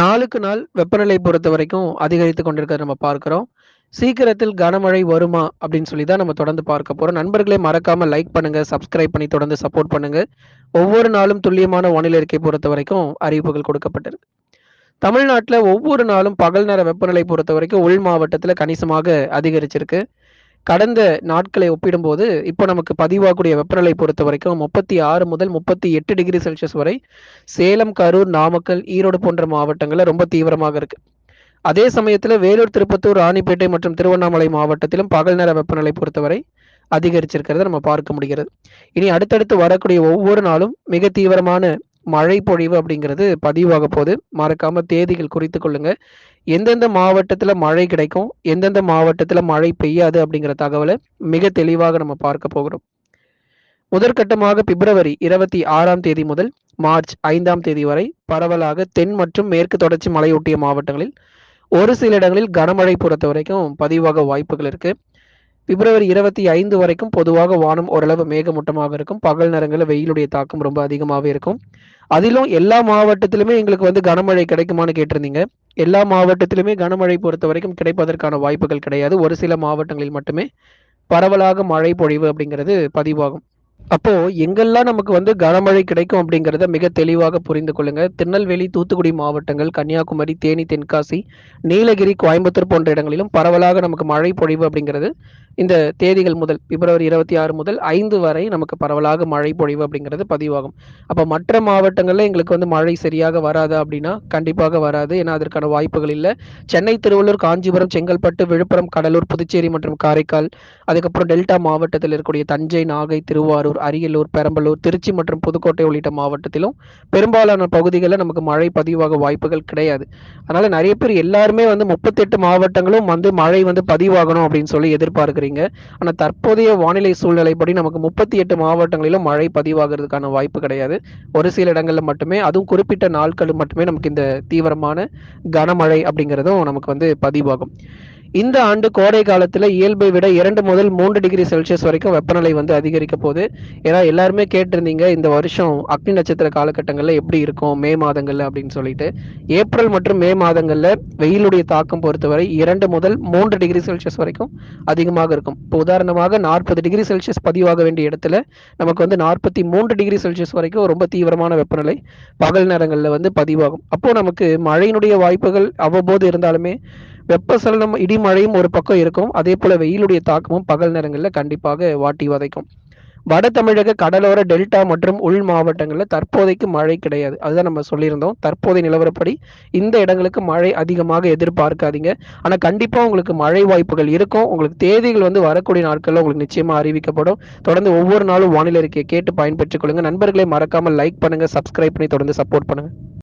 நாளுக்கு நாள் வெப்பநிலை பொறுத்த வரைக்கும் அதிகரித்து கொண்டிருக்கிறத நம்ம பார்க்கிறோம். சீக்கிரத்தில் கனமழை வருமா? அப்படின்னு சொல்லி தான் நம்ம தொடர்ந்து பார்க்க போகிறோம் நண்பர்களே மறக்காம லைக் பண்ணுங்க, சப்ஸ்கிரைப் பண்ணி தொடர்ந்து சப்போர்ட் பண்ணுங்க. ஒவ்வொரு நாளும் துல்லியமான வானிலை இருக்கை பொறுத்த வரைக்கும் அறிவிப்புகள் கொடுக்கப்பட்டிருக்கு. தமிழ்நாட்டில் ஒவ்வொரு நாளும் பகல் நேர வெப்பநிலை பொறுத்த வரைக்கும் உள் மாவட்டத்தில் கணிசமாக அதிகரிச்சிருக்கு. கடந்த நாட்களை ஒப்பிடும்போது, இப்போ நமக்கு பதிவாகக்கூடிய வெப்பநிலை பொறுத்த வரைக்கும் 36 முதல் 38 டிகிரி செல்சியஸ் வரை சேலம், கரூர், நாமக்கல், ஈரோடு போன்ற மாவட்டங்களில் ரொம்ப தீவிரமாக இருக்கு. அதே சமயத்தில் வேலூர், திருப்பத்தூர், ராணிப்பேட்டை மற்றும் திருவண்ணாமலை மாவட்டத்திலும் பகல் நேர வெப்பநிலை பொறுத்தவரை அதிகரிச்சிருக்கிறத நம்ம பார்க்க முடிகிறது. இனி அடுத்தடுத்து வரக்கூடிய ஒவ்வொரு நாளும் மிக தீவிரமான மழை பொழிவு அப்படிங்கிறது பதிவாக போகுது. மறக்காம தேதிகள் குறித்து கொள்ளுங்க. எந்தெந்த மாவட்டத்துல மழை கிடைக்கும், எந்தெந்த மாவட்டத்துல மழை பெய்யாது அப்படிங்கிற தகவலை மிக தெளிவாக நம்ம பார்க்க போகிறோம். முதற்கட்டமாக பிப்ரவரி 26ஆம் தேதி முதல் மார்ச் ஐந்தாம் தேதி வரை பரவலாக தென் மற்றும் மேற்கு தொடர்ச்சி மலையொட்டிய மாவட்டங்களில் ஒரு சில இடங்களில் கனமழை பொறுத்த வரைக்கும் பதிவாக வாய்ப்புகள் இருக்குது பிப்ரவரி 25 வரைக்கும் பொதுவாக வானம் ஓரளவு மேகமூட்டமாக இருக்கும். பகல் நேரங்களில் வெயிலுடைய தாக்கம் ரொம்ப அதிகமாகவே இருக்கும். அதிலும் எல்லா மாவட்டத்திலுமே எங்களுக்கு வந்து கனமழை கிடைக்குமான்னு கேட்டிருந்தீங்க. எல்லா மாவட்டத்திலுமே கனமழை பொறுத்த வரைக்கும் கிடைப்பதற்கான வாய்ப்புகள் கிடையாது. ஒரு சில மாவட்டங்களில் மட்டுமே பரவலாக மழை பொழிவு அப்படிங்கிறது பதிவாகும். அப்போ எங்கெல்லாம் நமக்கு வந்து கனமழை கிடைக்கும் அப்படிங்கிறத மிக தெளிவாக புரிந்து கொள்ளுங்க. திருநெல்வேலி, தூத்துக்குடி மாவட்டங்கள், கன்னியாகுமரி, தேனி, தென்காசி, நீலகிரி, கோயம்புத்தூர் போன்ற இடங்களிலும் பரவலாக நமக்கு மழை பொழிவு அப்படிங்கிறது இந்த தேதிகள் முதல் பிப்ரவரி 26 முதல் ஐந்து வரை நமக்கு பரவலாக மழை பொழிவு அப்படிங்கிறது பதிவாகும். அப்போ மற்ற மாவட்டங்களில் எங்களுக்கு வந்து மழை சரியாக வராதா அப்படின்னா, கண்டிப்பாக வராது. ஏன்னா அதற்கான வாய்ப்புகள் இல்லை சென்னை, திருவள்ளூர், காஞ்சிபுரம், செங்கல்பட்டு, விழுப்புரம், கடலூர், புதுச்சேரி மற்றும் காரைக்கால், அதுக்கப்புறம் டெல்டா மாவட்டத்தில் இருக்கக்கூடிய தஞ்சை, நாகை, திருவாரூர், அரியலூர், பெரம்பலூர், திருச்சி மற்றும் புதுக்கோட்டை உள்ளிட்ட மாவட்டத்திலும் பெரும்பாலான பகுதிகளில் நமக்கு மழை பதிவாக வாய்ப்புகள் கிடையாது. அதனால நிறைய பேர் எல்லாருமே வந்து 38 மாவட்டங்களும் வந்து மழை வந்து பதிவாகணும் அப்படின்னு சொல்லி எதிர்பார்க்கிறீங்க. ஆனா தற்போதைய வானிலை சூழ்நிலைப்படி நமக்கு 38 மாவட்டங்களிலும் மழை பதிவாகிறதுக்கான வாய்ப்பு கிடையாது. ஒரு சில இடங்கள்ல மட்டுமே அதுவும் குறிப்பிட்ட நாட்கள் மட்டுமே நமக்கு இந்த தீவிரமான கனமழை அப்படிங்கிறதும் நமக்கு வந்து பதிவாகும். இந்த ஆண்டு கோடை காலத்துல இயல்பை விட இரண்டு முதல் மூன்று டிகிரி செல்சியஸ் வரைக்கும் வெப்பநிலை வந்து அதிகரிக்க போகுது. ஏன்னா எல்லாருமே கேட்டிருந்தீங்க இந்த வருஷம் அக்னி நட்சத்திர காலகட்டங்கள்ல எப்படி இருக்கும் மே மாதங்கள்ல அப்படின்னு சொல்லிட்டு. ஏப்ரல் மற்றும் மே மாதங்கள்ல வெயிலுடைய தாக்கம் பொறுத்தவரை இரண்டு முதல் மூன்று டிகிரி செல்சியஸ் வரைக்கும் அதிகமாக இருக்கும். இப்போ உதாரணமாக 40 டிகிரி செல்சியஸ் பதிவாக வேண்டிய இடத்துல நமக்கு வந்து 43 டிகிரி செல்சியஸ் வரைக்கும் ரொம்ப தீவிரமான வெப்பநிலை பகல் நேரங்களில் வந்து பதிவாகும். அப்போ நமக்கு மழையினுடைய வாய்ப்புகள் அவ்வப்போது இருந்தாலுமே வெப்பசலனம் இடிமழையும் ஒரு பக்கம் இருக்கும். அதே போல வெயிலுடைய தாக்கமும் பகல் நேரங்களில் கண்டிப்பாக வாட்டி வதைக்கும். வட தமிழக கடலோர டெல்டா மற்றும் உள் மாவட்டங்களில் தற்போதைக்கு மழை கிடையாது. அதுதான் நம்ம சொல்லியிருந்தோம். தற்போதைய நிலவரப்படி இந்த இடங்களுக்கு மழை அதிகமாக எதிர்பார்க்காதீங்க. ஆனால் கண்டிப்பாக உங்களுக்கு மழை வாய்ப்புகள் இருக்கும். உங்களுக்கு தேதிகள் வந்து வரக்கூடிய நாட்களில் உங்களுக்கு நிச்சயமாக அறிவிக்கப்படும். தொடர்ந்து ஒவ்வொரு நாளும் வானிலை அறிக்கையை கேட்டு பயன்பெற்றுக் கொள்ளுங்க. நண்பர்களை மறக்காமல் லைக் பண்ணுங்கள் சப்ஸ்கிரைப் பண்ணி தொடர்ந்து சப்போர்ட் பண்ணுங்கள்